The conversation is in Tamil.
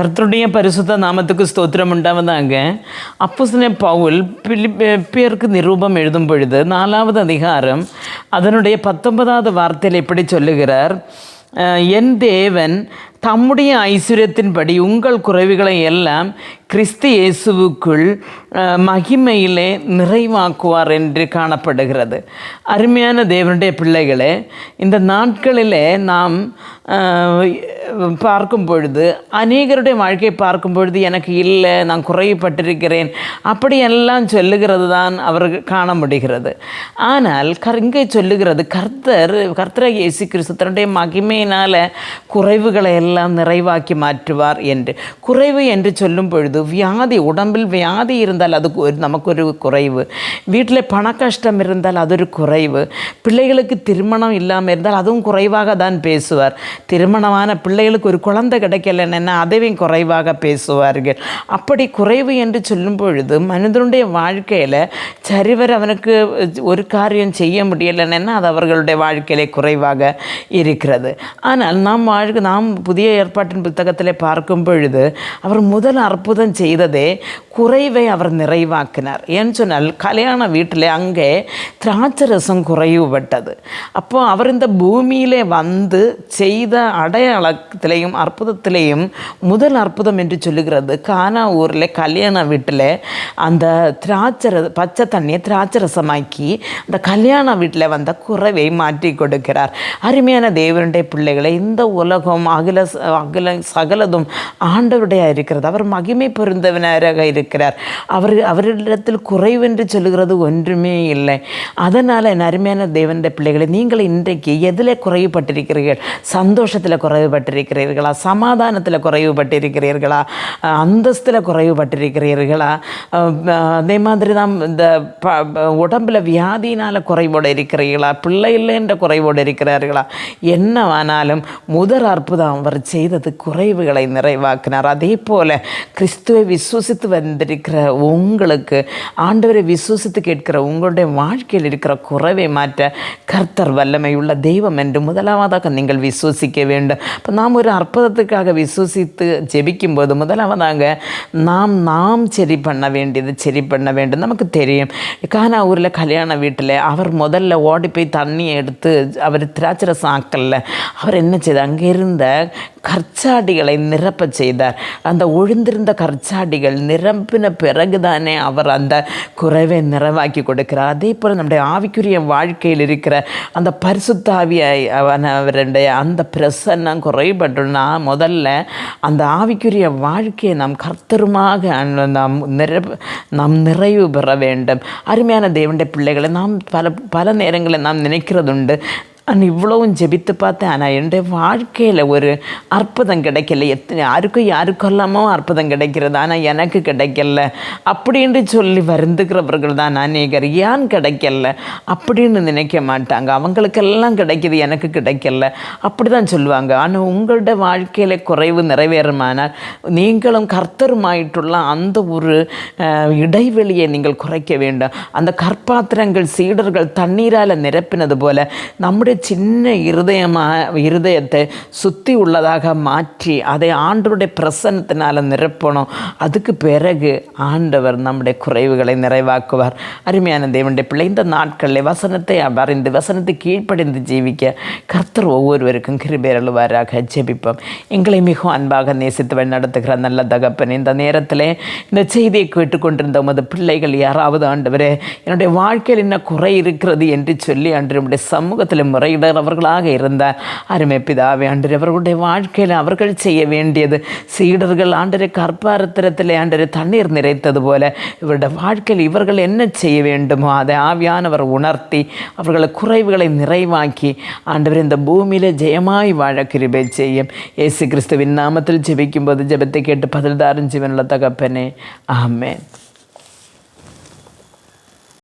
கர்த்தருடைய பரிசுத்த நாமத்துக்கு ஸ்தோத்திரம் உண்டாவதாக. அப்போஸ்தலன் பவுல் பிலிப்பியருக்கு நிரூபம் எழுதும் பொழுது நாலாவது அதிகாரம் அதனுடைய பத்தொன்பதாவது வார்த்தையில் இப்படி சொல்லுகிறார் என் தேவன் தம்முடைய ஐஸ்வர்யத்தின்படி உங்கள் குறைவுகளை எல்லாம் கிறிஸ்து இயேசுவுக்குள் மகிமையிலே நிறைவாக்குவார் என்று காணப்படுகிறது. அருமையான தேவனுடைய பிள்ளைகளே இந்த நாட்களிலே நாம் பார்க்கும் பொழுது அநேகருடைய வாழ்க்கையை பார்க்கும் பொழுது எனக்கு இல்லை நான் குறைவுபட்டிருக்கிறேன் அப்படியெல்லாம் சொல்லுகிறது தான் அவர்கள் காண முடிகிறது. ஆனால் கருங்கை இங்கே சொல்லுகிறது கர்த்தர் கர்த்தர் இயேசு கிறிஸ்து தன்னுடைய மகிமையினால் குறைவுகளை எல்லாம் எல்லாம் நிறைவாக்கி மாற்றுவார் என்று. குறைவு என்று சொல்லும் பொழுது வியாதி உடம்பில் வியாதி இருந்தால் அது ஒரு நமக்கு ஒரு குறைவு. வீட்டில் பண கஷ்டம் இருந்தால் அது ஒரு குறைவு. பிள்ளைகளுக்கு திருமணம் இல்லாமல் இருந்தால் அதுவும் குறைவாக தான் பேசுவார். திருமணமான பிள்ளைகளுக்கு ஒரு குழந்தை கிடைக்கலன்னா அதையும் குறைவாக பேசுவார்கள். அப்படி குறைவு என்று சொல்லும் பொழுது மனிதனுடைய வாழ்க்கையில் சரிவர் அவனுக்கு ஒரு காரியம் செய்ய முடியலைன்னா அது அவர்களுடைய வாழ்க்கையிலே குறைவாக இருக்கிறது. ஆனால் நாம் வாழ்க்கை நாம் புதிய ஏற்பாட்டின் புத்தகத்திலே பார்க்கும் பொழுது அவர் முதல் அற்புதம் செய்ததே குறைவை அவர் நிறைவாக்கினார். ஏன்னு சொன்னால் கல்யாண வீட்டில் அங்கே திராட்சரசம் குறைவுபட்டது. அப்போ அவர் இந்த பூமியிலே வந்து செய்த அடையாளத்திலையும் அற்புதத்திலையும் முதல் அற்புதம் என்று சொல்லுகிறது. கானா ஊரில் கல்யாண வீட்டில் அந்த திராட்சர பச்சை தண்ணியை திராட்சரசமாக்கி அந்த கல்யாண வீட்டில் வந்த குறைவை மாற்றி கொடுக்கிறார். அருமையான தேவனுடைய பிள்ளைகளை இந்த உலகம் அகில அகில சகலதும் ஆண்டவருடையாக இருக்கிறது. அவர் மகிமை பொருந்தவனராக இருக்கிறார். அவர் அவரிடத்தில் குறைவென்று சொல்லுகிறது ஒன்றுமே இல்லை. அதனால் என் அருமையான தேவனுடைய பிள்ளைகளை நீங்கள் இன்றைக்கு எதில் குறைவுபட்டிருக்கிறீர்கள்? சந்தோஷத்தில் குறைவுபட்டிருக்கிறீர்களா? சமாதானத்தில் குறைவுபட்டிருக்கிறீர்களா? அந்தஸ்தில் குறைவுபட்டிருக்கிறீர்களா? அதே மாதிரி தான் இந்த ப உடம்பில் வியாதியினால் குறைவோடு இருக்கிறீர்களா? பிள்ளை இல்லை என்ற குறைவோடு இருக்கிறார்களா? என்னவானாலும் முதல் அற்புதம் அவர் செய்தது குறைவுகளை நிறைவாக்கினார். அதே போல் கிறிஸ்துவை விசுவசித்து வந்திருக்கிற உங்களுக்கு ஆண்டவரை விசுவசித்து கேட்கிற உங்களுடைய வாழ்க்கையில் இருக்கிற குறைவை மாற்ற கர்த்தர் வல்லமையுள்ள தெய்வம் என்று முதலாவதாக நீங்கள் விசுவசிக்க வேண்டும். இப்போ நாம் ஒரு அற்புதத்துக்காக விசுவசித்து ஜெபிக்கும்போது முதலாவதாக நாம் நாம் சரி பண்ண வேண்டியது சரி பண்ண வேண்டும். நமக்கு தெரியும் கானா ஊரில் கல்யாண வீட்டில் அவர் முதல்ல ஓடி போய் தண்ணியை எடுத்து அவர் திராட்சரசம் ஆக்கல்ல. அவர் என்ன செய்தார்? அங்கே இருந்த கற்சாடிகளை நிரப்ப செய்தார். அந்த ஒழுந்திருந்த கற்சாடிகள் நிரம்பின பிறகுதானே அவர் அந்த குறைவை நிறைவாக்கி கொடுக்கிறார். அதே போல் நம்முடைய ஆவிக்குரிய வாழ்க்கையில் இருக்கிற அந்த பரிசுத்தாவியை அவருடைய அந்த பிரசன்னம் குறைபட்டுனா முதல்ல அந்த ஆவிக்குரிய வாழ்க்கையை நாம் கர்த்தருமாக நாம் நிற நாம் நிறைவு பெற வேண்டும். அருமையான தேவனுடைய பிள்ளைகளை நாம் பல பல நேரங்களில் நாம் நினைக்கிறதுண்டு நான் இவ்வளவும் ஜெபித்து பார்த்தேன். ஆனால் என்னுடைய வாழ்க்கையில் ஒரு அற்புதம் கிடைக்கல. எத்தனை யாருக்கும் யாருக்கெல்லாமோ அற்புதம் கிடைக்கிறது. ஆனால் எனக்கு கிடைக்கல. அப்படின்னு சொல்லி வருந்துக்கிறவர்கள் தான் அநேகர். ஏன் கிடைக்கல? அப்படின்னு நினைக்க மாட்டாங்க. அவங்களுக்கெல்லாம் கிடைக்கிது எனக்கு கிடைக்கல. அப்படி தான் சொல்லுவாங்க. ஆனால் உங்களோட வாழ்க்கையில் குறைவு நிறைவேறுமானால் நீங்களும் கர்த்தருமாயிட்டுள்ள அந்த ஒரு இடைவெளியை நீங்கள் குறைக்க வேண்டும். அந்த கற்பாத்திரங்கள் சீடர்கள் தண்ணீரால் நிரப்பினது போல நம்முடைய ஒரு சின்ன இருதயமாக இருதயத்தை சுற்றி உள்ளதாக மாற்றி அதை ஆண்டருடைய பிரசன்னத்தினால் நிரப்பணும். அதுக்கு பிறகு ஆண்டவர் நம்முடைய குறைவுகளை நிறைவாக்குவார். அருமையான தேவனுடைய பிள்ளை இந்த நாட்களில் வசனத்தை அறிந்து வசனத்தை கீழ்ப்படைந்து ஜீவிக்க கர்த்தர் ஒவ்வொருவருக்கும் கிருபேரழுவாராக ஜெபிப்போம். எங்களை மிகவும் அன்பாக நேசித்து வழி நடத்துகிற நல்ல தகப்பன் இந்த நேரத்தில் இந்த செய்தியை கேட்டுக்கொண்டிருந்த உமது பிள்ளைகள் யாராவது ஆண்டவரே என்னுடைய வாழ்க்கையில் என்ன குறை இருக்கிறது என்று சொல்லி அன்று நம்முடைய சமூகத்தில் முறையிடறவர்களாக இருந்தார் அருமை பிதாவே ஆண்டு அவர்களுடைய வாழ்க்கையில் அவர்கள் செய்ய வேண்டியது சீடர்கள் ஆண்டரை கற்பாரத்திரத்தில் ஆண்டரை தண்ணீர் நிறைத்தது போல இவருடைய வாழ்க்கையில் இவர்கள் என்ன செய்ய வேண்டுமோ அதை ஆவியானவர் உணர்த்தி அவர்களை குறைவுகளை நிறைவாக்கி ஆண்டவர் இந்த பூமியில் ஜெயமாய் வாழ கிருபை செய்யும். இயேசு கிறிஸ்துவின் நாமத்தில் ஜெபிக்கும்போது ஜெபத்தை கேட்டு பதில் தாரும் ஜீவனுள்ள தகப்பனே. ஆமேன்.